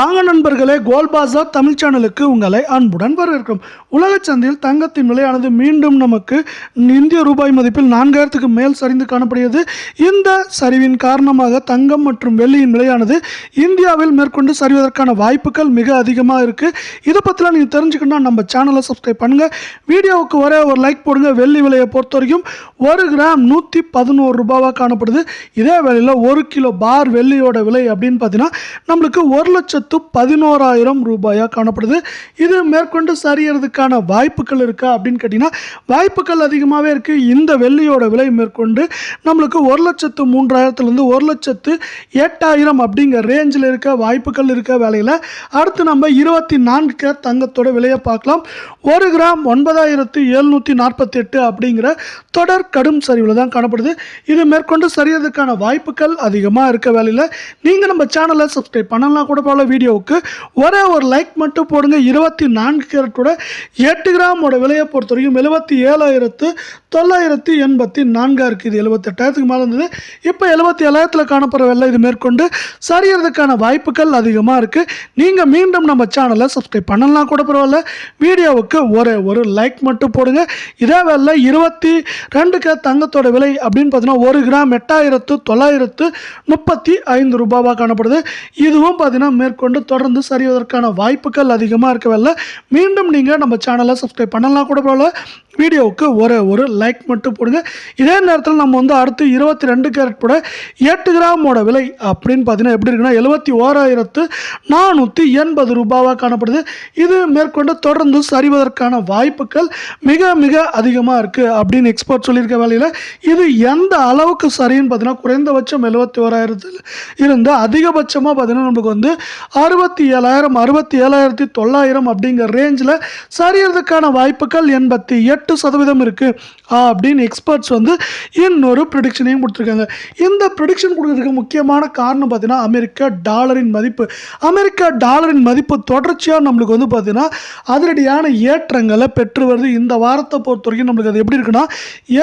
வாங்க நண்பர்களே கோல் பாசா தமிழ் சேனலுக்கு உங்களை அன்புடன் வரவேற்கும். உலக சந்தையில் தங்கத்தின் விலையானது மீண்டும் நமக்கு இந்திய ரூபாய் மதிப்பில் நான்காயிரத்துக்கு மேல் சரிந்து காணப்படுகிறது. இந்த சரிவின் காரணமாக தங்கம் மற்றும் வெள்ளியின் விலையானது இந்தியாவில் மேற்கொண்டு சரிவதற்கான வாய்ப்புகள் மிக அதிகமாக இருக்குது இதை பற்றிலாம் நீங்கள் தெரிஞ்சுக்கணும்னா நம்ம சேனலை சப்ஸ்கிரைப் பண்ணுங்கள் வீடியோவுக்கு ஒரே ஒரு லைக் போடுங்க. வெள்ளி விலையை பொறுத்த வரைக்கும் ஒரு கிராம் நூற்றி பதினோரு ரூபாவாக காணப்படுது. இதே வேளையில் ஒரு கிலோ பார் வெள்ளியோட விலை அப்படின்னு பார்த்தீங்கன்னா நம்மளுக்கு ஒரு லட்சத்து பதினோராயிரம் ரூபாயாக காணப்படுது. இது மேற்கொண்டு சரியறதுக்கான வாய்ப்புகள் இருக்கா அப்படின்னு கேட்டிங்கன்னா வாய்ப்புகள் அதிகமாகவே இருக்குது இந்த வெள்ளியோட விலை மேற்கொண்டு நம்மளுக்கு ஒரு லட்சத்து மூன்றாயிரத்துலேருந்து ஒரு லட்சத்து எட்டாயிரம் அப்படிங்கிற ரேஞ்சில் இருக்க வாய்ப்புகள் இருக்க வேலையில் அடுத்து நம்ம இருபத்தி நான்கு கிராம் தங்கத்தோட விலையை பார்க்கலாம். ஒரு கிராம் ஒன்பதாயிரத்து எழுநூற்றி நாற்பத்தி எட்டு அப்படிங்கிற தொடர் கடும் சரிவில் தான் காணப்படுது. இது மேற்கொண்டு சரியறதுக்கான வாய்ப்புகள் அதிகமாக இருக்க வேலையில் நீங்கள் நம்ம சேனலை சப்ஸ்கிரைப் பண்ணலாம் கூட போல வீடியோவுக்கு ஒரே ஒரு லைக் மட்டும் போடுங்க. இருபத்தி நான்கு கேரட்டோட எட்டு கிராமோட விலையை பொறுத்த வரைக்கும் எழுபத்தி ஏழாயிரத்து தொள்ளாயிரத்தி எண்பத்தி நான்காக இருக்குது இது எழுபத்தெட்டாயிரத்துக்கு மேலே இருந்தது. இப்போ எழுபத்தி ஏழாயிரத்தில் காணப்படுற வெள்ளை இது மேற்கொண்டு சரியறதுக்கான வாய்ப்புகள் அதிகமாக இருக்குது நீங்கள் மீண்டும் நம்ம சேனலை சப்ஸ்கிரைப் பண்ணலாம் கூட பரவாயில்ல. வீடியோவுக்கு ஒரே ஒரு லைக் மட்டும் போடுங்க. இதே வேலை இருபத்தி ரெண்டு கே தங்கத்தோட விலை அப்படின்னு பார்த்தீங்கன்னா ஒரு கிராம் எட்டாயிரத்து தொள்ளாயிரத்து முப்பத்தி ஐந்து ரூபாவாக காணப்படுது. இதுவும் பார்த்தீங்கன்னா மேற்கொண்டு தொடர்ந்து சரிவதற்கான வாய்ப்புகள் அதிகமாக இருக்கவில்லை மீண்டும் நீங்கள் நம்ம சேனலை சப்ஸ்கிரைப் பண்ணலாம் கூட போல வீடியோவுக்கு ஒரே ஒரு லைக் மட்டும் போடுங்க. இதே நேரத்தில் நம்ம வந்து அடுத்து இருபத்தி ரெண்டு கேரட் கூட எட்டு கிராமோட விலை அப்படின்னு பார்த்தீங்கன்னா எப்படி இருக்குன்னா எழுபத்தி ஓராயிரத்து நானூற்றி எண்பது ரூபாவாக காணப்படுது. இது மேற்கொண்டு தொடர்ந்து சரிவதற்கான வாய்ப்புகள் மிக மிக அதிகமாக இருக்குது அப்படின்னு எக்ஸ்பர்ட் சொல்லியிருக்க வேலையில். இது எந்த அளவுக்கு சரின்னு பார்த்தீங்கன்னா குறைந்தபட்சம் எழுபத்தி ஓராயிரத்தில் இருந்து அதிகபட்சமாக பார்த்தீங்கன்னா நம்மளுக்கு வந்து அறுபத்தி ஏழாயிரம் அறுபத்தி ஏழாயிரத்தி தொள்ளாயிரம் அப்படிங்கிற ரேஞ்சில் சரியறதுக்கான வாய்ப்புகள் எண்பத்தி எட்டு சதவீதம் இருக்குது அப்படின்னு எக்ஸ்பர்ட்ஸ் வந்து இன்னொரு ப்ரிடிக்ஷனையும் கொடுத்துருக்காங்க. இந்த ப்ரிடிக்ஷன் கொடுக்கறதுக்கு முக்கியமான காரணம் பார்த்தீங்கன்னா அமெரிக்க டாலரின் மதிப்பு. அமெரிக்க டாலரின் மதிப்பு தொடர்ச்சியாக நம்மளுக்கு வந்து பார்த்திங்கன்னா அதிரடியான ஏற்றங்களை பெற்று வருது. இந்த வாரத்தை பொறுத்த வரைக்கும் நம்மளுக்கு அது எப்படி இருக்குன்னா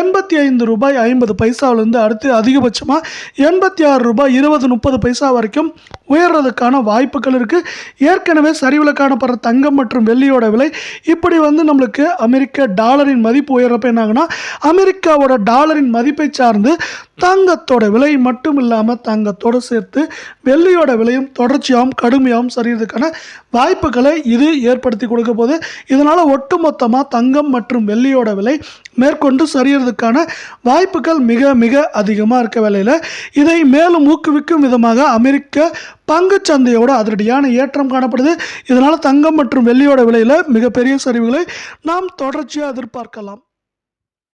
எண்பத்தி ஐந்து ரூபாய் ஐம்பது பைசாவிலேருந்து அடுத்து அதிகபட்சமாக எண்பத்தி ஆறு ரூபாய் இருபது முப்பது பைசா வரைக்கும் உயர்றதுக்கான வாய்ப்புகள் இருக்குது ஏற்கனவே சரிவில் காணப்படுற தங்கம் மற்றும் வெள்ளியோட விலை இப்படி வந்து நம்மளுக்கு அமெரிக்க டாலரின் மதிப்பு உயர்றப்ப என்னாகுன்னா அமெரிக்காவோட டாலரின் மதிப்பை சார்ந்து தங்கத்தோட விலை மட்டும் இல்லாமல் தங்கத்தோடு சேர்த்து வெள்ளியோட விலையும் தொடர்ச்சியாகவும் கடுமையாகவும் சரியறதுக்கான வாய்ப்புகளை இது ஏற்படுத்தி கொடுக்க போது இதனால் ஒட்டுமொத்தமாக தங்கம் மற்றும் வெள்ளியோட விலை மேற்கொண்டு சரியறதுக்கான வாய்ப்புகள் மிக மிக அதிகமாக இருக்க வேலையில் இதை மேலும் ஊக்குவிக்கும் விதமாக அமெரிக்க பங்குச் சந்தையோட அதிரடியான ஏற்றம் காணப்படுது. இதனால் தங்கம் மற்றும் வெள்ளியோட விலையில் மிகப்பெரிய சரிவுகளை நாம் தொடர்ச்சியாக எதிர்பார்க்கலாம்.